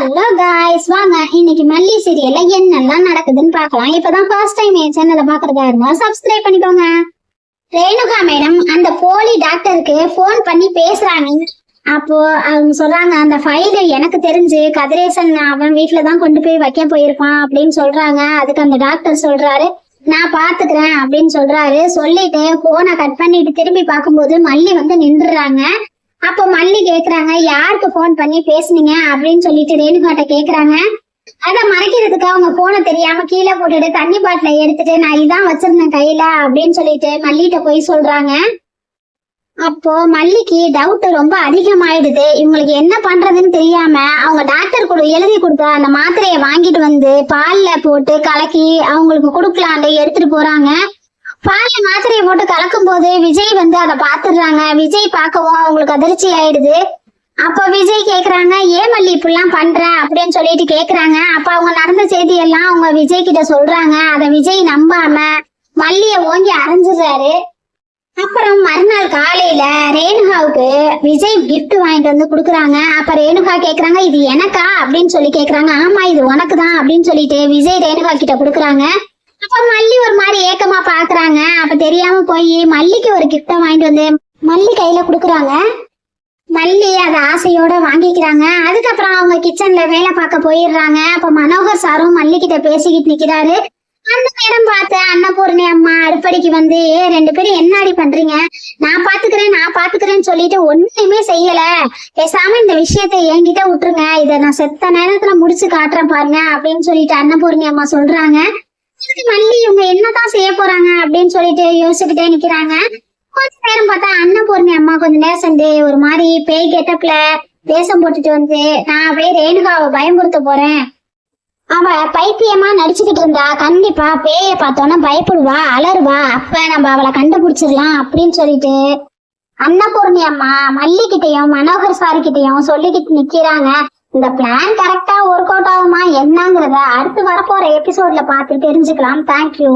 Hello guys வாங்க இன்னைக்கு மல்லி சீரியல்ல என்னெல்லாம் நடக்குதுன்னு பார்க்கலாம். இப்பதான் ஃபர்ஸ்ட் டைம் என் சேனலை பாக்குறதா இருந்தா சப்ஸ்கிரைப் பண்ணிக்கோங்க. ரேணுகா மேடம் அந்த போலி டாக்டருக்கு ஃபோன் பண்ணி பேசுறாங்க. அப்போ அவங்க சொல்றாங்க அந்த ஃபைல் எனக்கு தெரிஞ்சு கதிரேசன் அவன் வீட்டுல தான் கொண்டு போய் வைக்க போயிருப்பான் அப்படின்னு சொல்றாங்க. அதுக்கு அந்த டாக்டர் சொல்றாரு நான் பாத்துக்கிறேன் அப்படின்னு சொல்றாரு. சொல்லிட்டு போனை கட் பண்ணிட்டு திரும்பி பார்க்கும்போது மல்லி வந்து நின்றுறாங்க அப்போ மல்லி கேக்குறாங்க. யாருக்கு ஃபோன் பண்ணி பேசுனீங்க அப்படின்னு சொல்லிட்டு ரேணுகாட்ட கேக்குறாங்க. அத மறைக்கிறதுக்கு அவங்க போனை தெரியாம கீழே போட்டுட்டு தண்ணி பாட்டில எடுத்துட்டு நான் இதான் வச்சிருந்தேன் கையில அப்படின்னு சொல்லிட்டு மல்லிட்ட போய் சொல்றாங்க. அப்போ மல்லிக்கு டவுட் ரொம்ப அதிகமாயிடுது. இவங்களுக்கு என்ன பண்றதுன்னு தெரியாம அவங்க டாக்டர் கூட எழுதி கொடுத்த அந்த மாத்திரையை வாங்கிட்டு வந்து பால்ல போட்டு கலக்கி அவங்களுக்கு கொடுக்கலான்னு எடுத்துட்டு போறாங்க. பால்ல மாத்திரையை போட்டு கலக்கும் போது விஜய் வந்து அதை பாத்துடுறாங்க விஜய் பார்க்கவும் அவங்களுக்கு அதிர்ச்சி ஆயிடுது. அப்ப விஜய் கேக்குறாங்க ஏன் மல்லி இப்படிலாம் பண்ற? அப்படின்னு சொல்லிட்டு கேக்குறாங்க. அப்ப அவங்க நடந்த செய்தி எல்லாம் அவங்க விஜய் கிட்ட சொல்றாங்க. அத விஜய் நம்பாம மல்லிய ஓங்கி அரைஞ்சிடுறாரு. அப்புறம் மறுநாள் காலையில ரேணுகாவுக்கு விஜய் கிஃப்ட் வாங்கிட்டு வந்து குடுக்குறாங்க. அப்ப ரேணுகா கேக்குறாங்க இது எனக்கா? அப்படின்னு சொல்லி கேக்குறாங்க. ஆமா இது உனக்கு தான் அப்படின்னு சொல்லிட்டு விஜய் ரேணுகா கிட்ட கொடுக்குறாங்க. அப்ப மல்லி ஒரு மாதிரி ஏக்கமா பா தெரியாம போய் மல்லிக்கு ஒரு கிஃப்ட வாங்கிட்டு வந்து மல்லி கையில குடுக்குறாங்க. மல்லி அதை ஆசையோட வாங்கிக்கிறாங்க. அதுக்கப்புறம் அவங்க கிச்சன்ல வேலை பார்க்க போயிடுறாங்க. அப்ப மனோகர் சாரும் மல்லிகிட்ட பேசிக்கிட்டு நிக்கிறாரு. அந்த நேரம் பார்த்த அன்னபூர்ணி அம்மா அடுப்படிக்கு வந்து ரெண்டு பேரும் என்னடி பண்றீங்க? நான் பாத்துக்கிறேன் நான் பாத்துக்கிறேன்னு சொல்லிட்டு ஒண்ணுமே செய்யல. பேசாம இந்த விஷயத்த என்கிட்ட விட்டுருங்க. இத நான் செத்த நேரத்துல முடிச்சு காட்டுறேன் பாருங்க அப்படின்னு சொல்லிட்டு அன்னபூர்ணி அம்மா சொல்றாங்க. மல்லி இவங்க என்னதான் செய்ய போறாங்க அப்படின்னு சொல்லிட்டு யோசிச்சுக்கிட்டே நிக்கிறாங்க. கொஞ்ச நேரம் பார்த்தா அன்னபூர்ணி அம்மா கொஞ்ச நேரம் சென்று ஒரு மாதிரி பேய் கெட்டப்ல வேஷம் போட்டுட்டு வந்து நான் அப்படியே ரேணுகாவை பயமுறுத்த போறேன். அவ பைத்தியமா நடிச்சுக்கிட்டு இருந்தா கண்டிப்பா பேய பார்த்தோன்னா பயப்படுவா அலருவா அப்ப நம்ம அவளை கண்டுபிடிச்சிடலாம் அப்படின்னு சொல்லிட்டு அன்னபூர்ணி அம்மா மல்லிகிட்டையும் மனோகர் சார் கிட்டயும் சொல்லிக்கிட்டு நிக்கிறாங்க. இந்த பிளான் கரெக்டா ஒர்க் அவுட் ஆகுமா என்னங்கிறத அடுத்து வரப்போற எபிசோட்ல பார்த்து தெரிஞ்சுக்கலாம். தேங்க்யூ